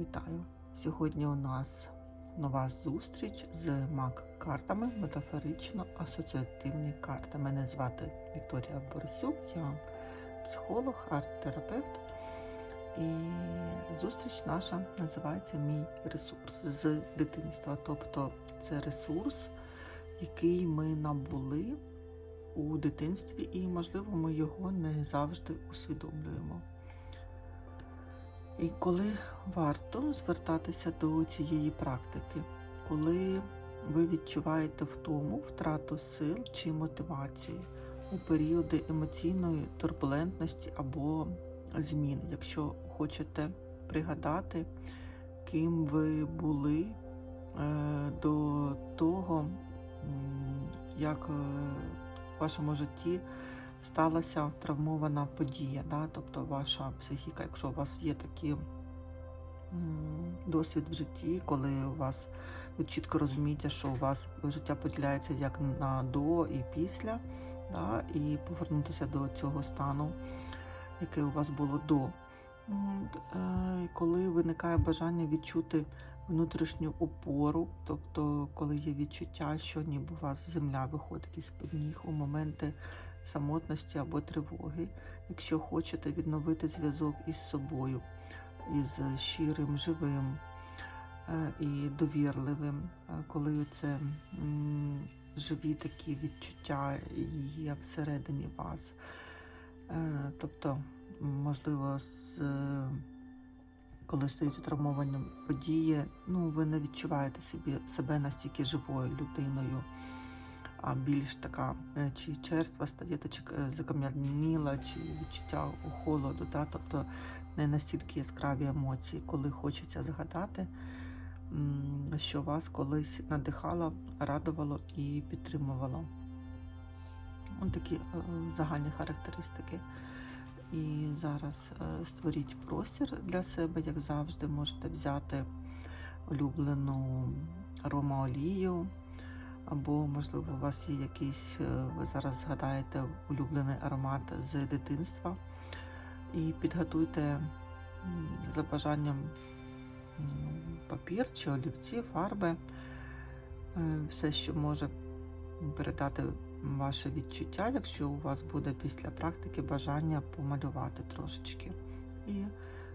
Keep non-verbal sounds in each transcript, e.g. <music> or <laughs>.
Вітаю! Сьогодні у нас нова зустріч з МАК-картами, метафорично-асоціативні карти. Мене звати Вікторія Борисюк, я психолог, арт-терапевт. І зустріч наша називається Мій ресурс з дитинства. Тобто це ресурс, який ми набули у дитинстві, і, можливо, ми його не завжди усвідомлюємо. І коли варто звертатися до цієї практики, коли ви відчуваєте втому, втрату сил чи мотивації у періоди емоційної турбулентності або змін, якщо хочете пригадати, ким ви були е, до того, як е, в вашому житті сталася травмована подія, да? тобто ваша психіка, якщо у вас є такий досвід в житті, коли у вас ви чітко розумієте, що у вас життя поділяється як на до і після, да? і повернутися до цього стану, яке у вас було до. Е, Коли виникає бажання відчути внутрішню опору, тобто коли є відчуття, що ніби у вас земля виходить із під ніг у моменти самотності або тривоги, якщо хочете відновити зв'язок із собою, із щирим, живим е, і довірливим, е, коли це живі такі відчуття є всередині вас. Е, Тобто, можливо, з, коли стаються травмовані події, ну, ви не відчуваєте собі, себе настільки живою людиною більш така е, чи черства стаєте, чи е, закам'яніла, чи відчуття холоду, да? тобто не настільки яскраві емоції, коли хочеться згадати, що вас колись надихало, радувало і підтримувало. Ось такі е, загальні характеристики. І зараз створіть простір для себе, як завжди, можете взяти улюблену аромаолію, або, можливо, у вас є якийсь, е, ви зараз згадаєте улюблений аромат з дитинства. І підготуйте за бажанням папір чи олівці, фарби, е, все, що може передати ваше відчуття, якщо у вас буде після практики бажання помалювати трошечки. І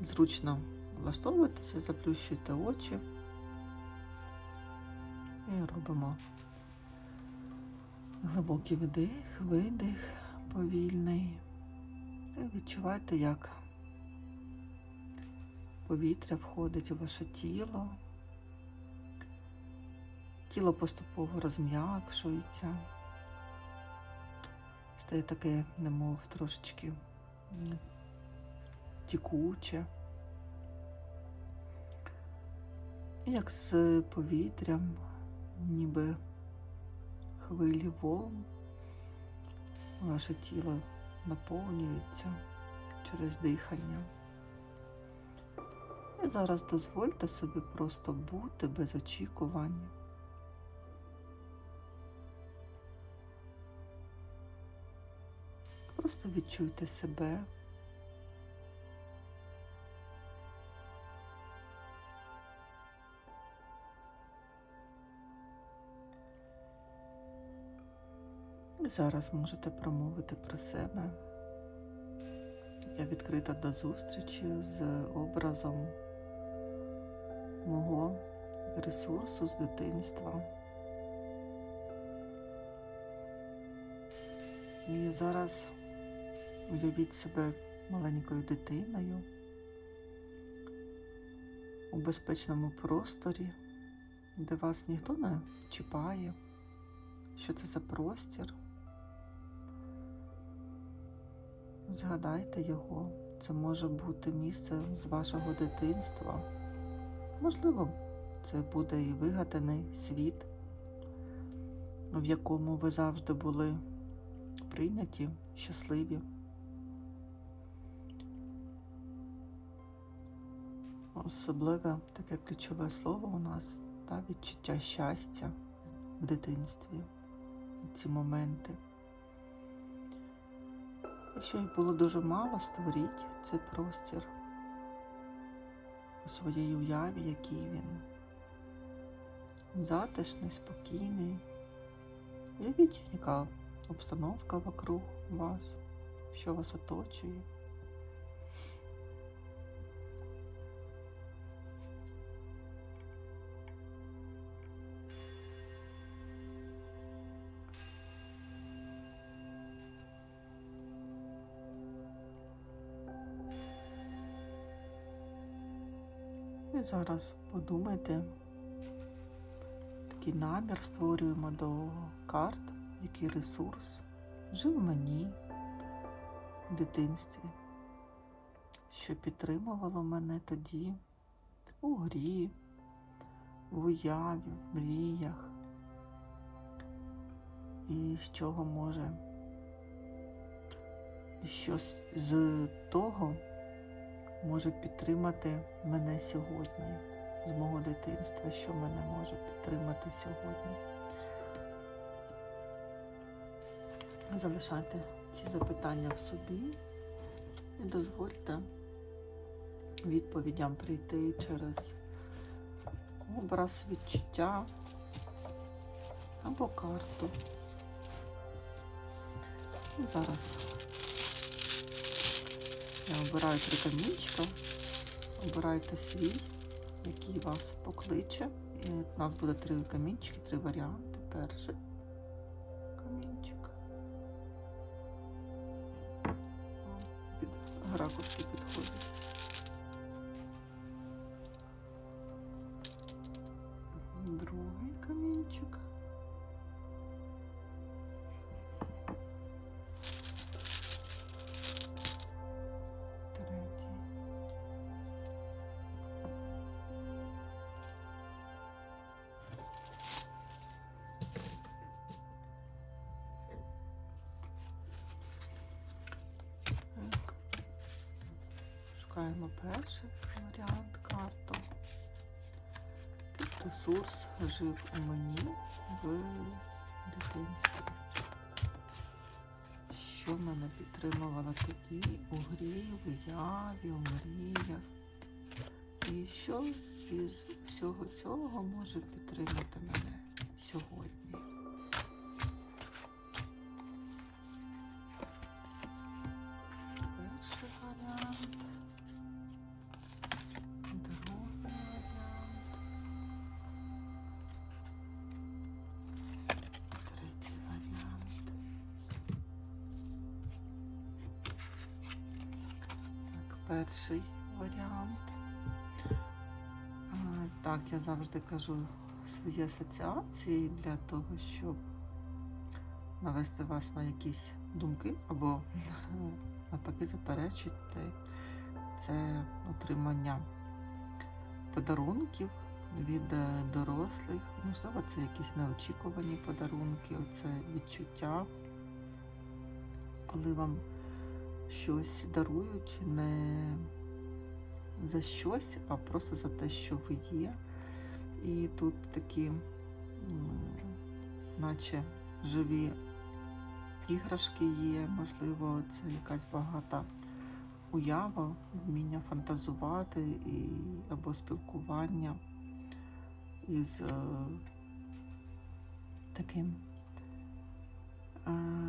зручно влаштовуйтеся, заплющуйте очі і робимо глибокий вдих, видих повільний. І відчувайте, як повітря входить у ваше тіло. Тіло поступово розм'якшується, стає таке, немов трошечки тікуче. Як з повітрям, ніби хвилі волн, ваше тіло наповнюється через дихання. І зараз дозвольте собі просто бути без очікування. Просто відчуйте себе. Зараз можете промовити про себе. Я відкрита до зустрічі з образом мого ресурсу з дитинства. І зараз уявіть себе маленькою дитиною у безпечному просторі, де вас ніхто не чіпає. Що це за простір? Згадайте його. Це може бути місце з вашого дитинства. Можливо, це буде і вигаданий світ, в якому ви завжди були прийняті, щасливі. Особливе таке ключове слово у нас та відчуття щастя в дитинстві, ці моменти. Якщо їх було дуже мало, створіть цей простір. у своїй уяві, який він затишний, спокійний. Уявіть, яка обстановка вокруг вас, що вас оточує. І зараз подумайте, такий намір створюємо до карт, який ресурс. Жив мені в дитинстві, що підтримувало мене тоді у грі, в уяві, в мріях, і з чого може? Щось з того може підтримати мене сьогодні, з мого дитинства, що мене може підтримати сьогодні. Залишайте ці запитання в собі і дозвольте відповідям прийти через образ, відчуття або карту. І зараз обираю три камінчика, обирайте свій, який вас покличе. І у нас буде три камінчики, три варіанти. Перший камінчик. Під ракушки Шукаємо перший варіант карту. Який ресурс жив у мені в дитинстві. Що мене підтримувало тоді у грі, в уяві, у мріях. І що із всього цього може підтримати мене сьогодні? Перший варіант. Так, я завжди кажу свої асоціації для того, щоб навести вас на якісь думки або <laughs> навпаки заперечити це отримання подарунків від е, дорослих. Можливо, це якісь неочікувані подарунки, оце відчуття, коли вам щось дарують не за щось, а просто за те, що ви є. І тут такі, наче живі іграшки є, можливо, це якась багата уява, вміння фантазувати і, або спілкування із е, таким е,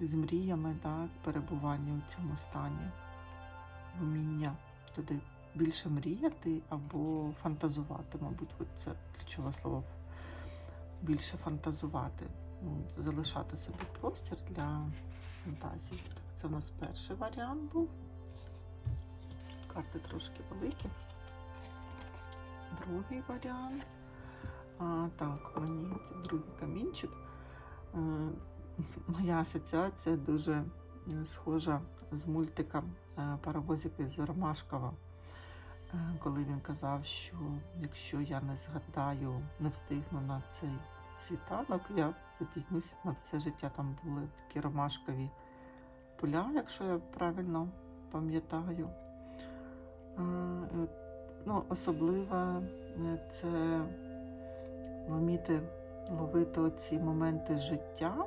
з мріями, так, перебування у цьому стані, вміння туди більше мріяти або фантазувати, мабуть, це ключове слово більше фантазувати, залишати собі простір для фантазії. Це у нас перший варіант був. Карти трошки великі. Другий варіант. А, так, мені це другий камінчик. Моя асоціація дуже е, схожа з мультика е, Паровозики з Ромашкова, е, коли він казав, що якщо я не згадаю, не встигну на цей світанок, я запізнюсь на все життя. Там були такі ромашкові поля, якщо я правильно пам'ятаю. Ну, особливо це вміти ловити оці моменти життя,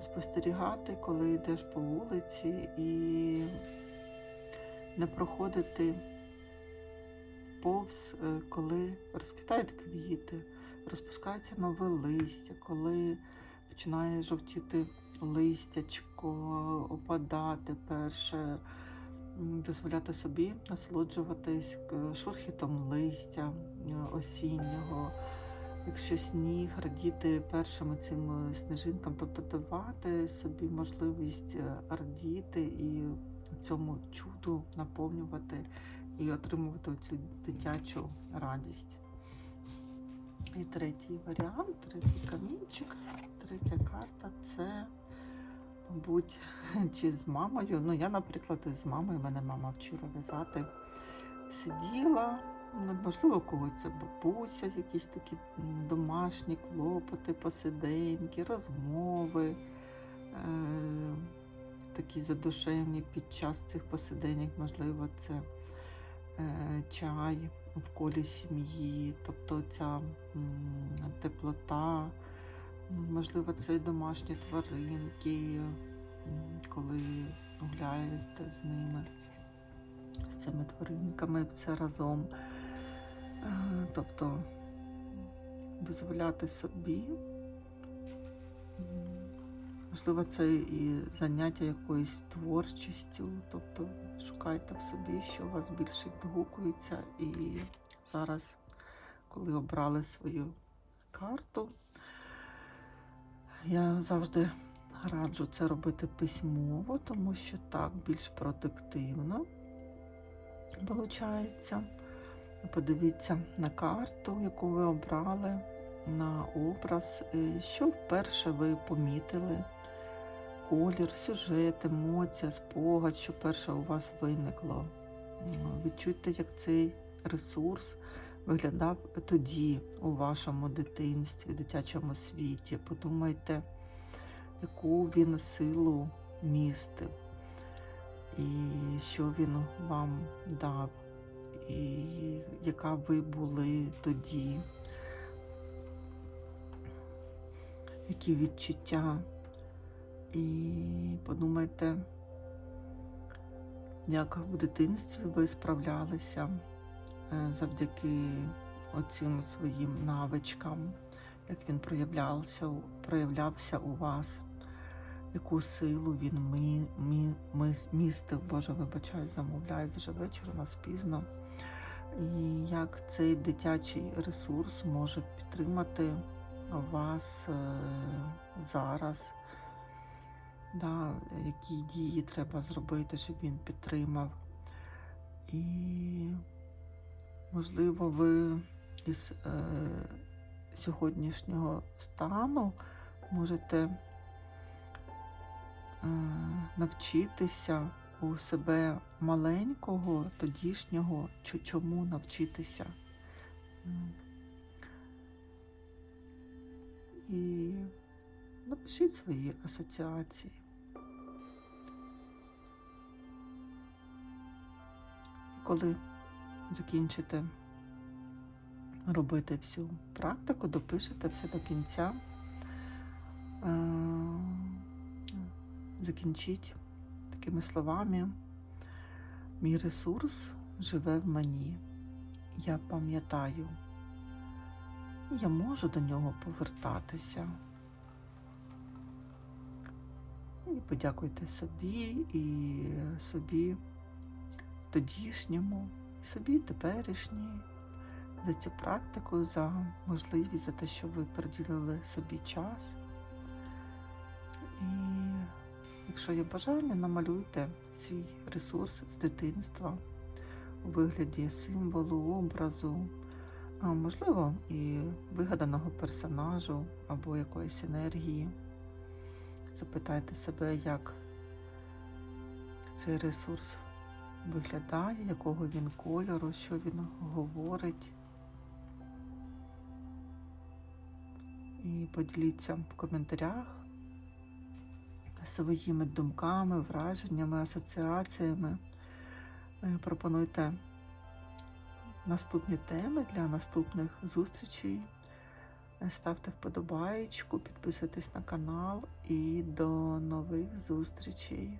спостерігати, коли йдеш по вулиці, і не проходити повз, е, коли розквітають квіти, розпускається нове листя, коли починає жовтіти листячко, опадати перше, дозволяти собі насолоджуватись е, шурхітом листя е, осіннього. Якщо сніг, радіти першими цим сніжинкам, тобто давати собі можливість е, радіти і цьому чуду наповнювати і отримувати цю дитячу радість. І третій варіант, третій камінчик, третя карта це, мабуть, <laughs> чи з мамою. Ну, я, наприклад, з мамою, мене мама вчила в'язати. Сиділа, можливо, у когось це бабуся, якісь такі домашні клопоти, посиденьки, розмови. Е- такі задушевні під час цих посиденьок, можливо, це е, чай в колі сім'ї, тобто ця теплота, можливо, це домашні тваринки, коли гуляєте з ними, з цими тваринками все разом. Е, Тобто дозволяти собі. Можливо, це і заняття якоюсь творчістю, тобто шукайте в собі, що у вас більше відгукується. І зараз, коли обрали свою карту, я завжди раджу це робити письмово, тому що так більш продуктивно виходить. Подивіться на карту, яку ви обрали, на образ, що вперше ви помітили колір, сюжет, емоція, спогад, що перше у вас виникло. Відчуйте, як цей ресурс виглядав тоді у вашому дитинстві, дитячому світі. Подумайте, яку він силу містив, і що він вам дав, і яка ви були тоді. Які відчуття і подумайте, як в дитинстві ви справлялися е, завдяки оцим своїм навичкам, як він проявлявся, проявлявся у вас, яку силу він ми, ми, містив, Боже, вибачаю, замовляю вже вечір, у нас пізно. І як цей дитячий ресурс може підтримати вас е, зараз да, які дії треба зробити, щоб він підтримав. І, можливо, ви із е, сьогоднішнього стану можете е, навчитися у себе маленького, тодішнього, чо- чому навчитися. І напишіть свої асоціації. Коли закінчите робити всю практику, допишете все до кінця, е, закінчіть такими словами. Мій ресурс живе в мені. Я пам'ятаю, я можу до нього повертатися. І подякуйте собі і собі тодішньому, і собі теперішній за цю практику, за можливість, за те, що ви приділили собі час. І якщо є бажання, намалюйте свій ресурс з дитинства у вигляді символу, образу, а можливо, і вигаданого персонажу або якоїсь енергії. Запитайте себе, як цей ресурс виглядає, якого він кольору, що він говорить. І поділіться в коментарях своїми думками, враженнями, асоціаціями. Е, Пропонуйте наступні теми для наступних зустрічей. Е, Ставте вподобайку, підписуйтесь на канал і до нових зустрічей.